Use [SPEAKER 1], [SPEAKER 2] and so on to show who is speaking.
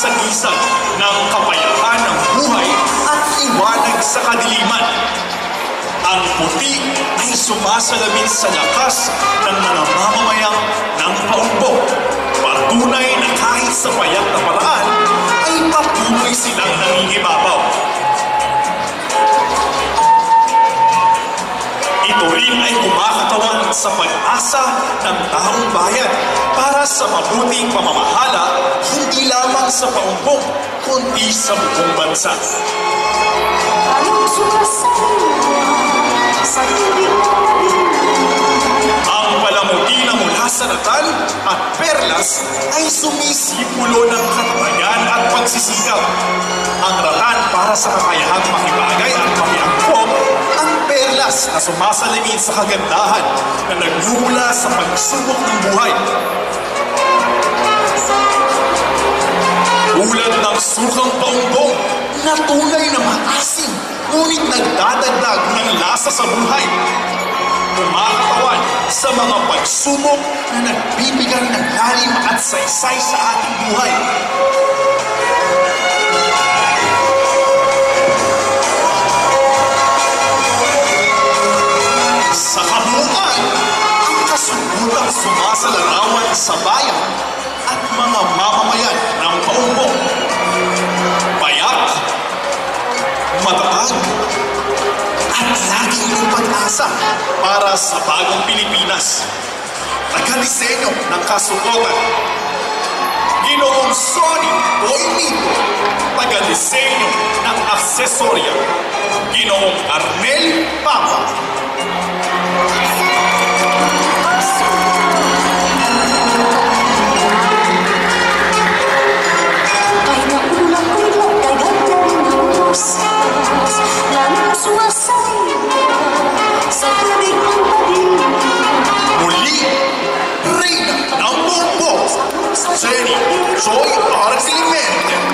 [SPEAKER 1] kasagisag ng kapayapaan ng buhay at liwanag sa kadiliman. Ang puti ay sumasalamin sa lakas ng mga mamamayang ng paumbok. Patunay na kahit sa payak na paraan, ay patuloy silang nangingibabaw. Ito rin ay kumakatawan sa pag-asa ng taong bayan para sa mabuting pamamahala hindi lamang sa paumbong, kundi sa buong bansa. Ang palamuti na mula sa ratan at perlas ay sumisipulo ng katabayan at pagsisikaw. Ang ratan para sa kakayahang makibagay at makiangkop, ang perlas na sumasalamin sa kagandahan na nagmumula sa pagsubok ng buhay. Ulad ng sukang paumbong na tunay na maasim, ngunit nagdadagdag ng lasa sa buhay kumakatawan sa mga pagsubok na nagbibigay ng lalim at saysay sa ating buhay. Sa kabuuan, ang kasugutang sumasalarawan sa bayan at laging may pag-asa para sa bagong Pilipinas. Nagkadisenyo ng kasuotan. Ginoong Sonny Boymito, taga-disenyo ng aksesorya. Ginoong Arnel Papa, Hüseyin, soy Arif'in mi?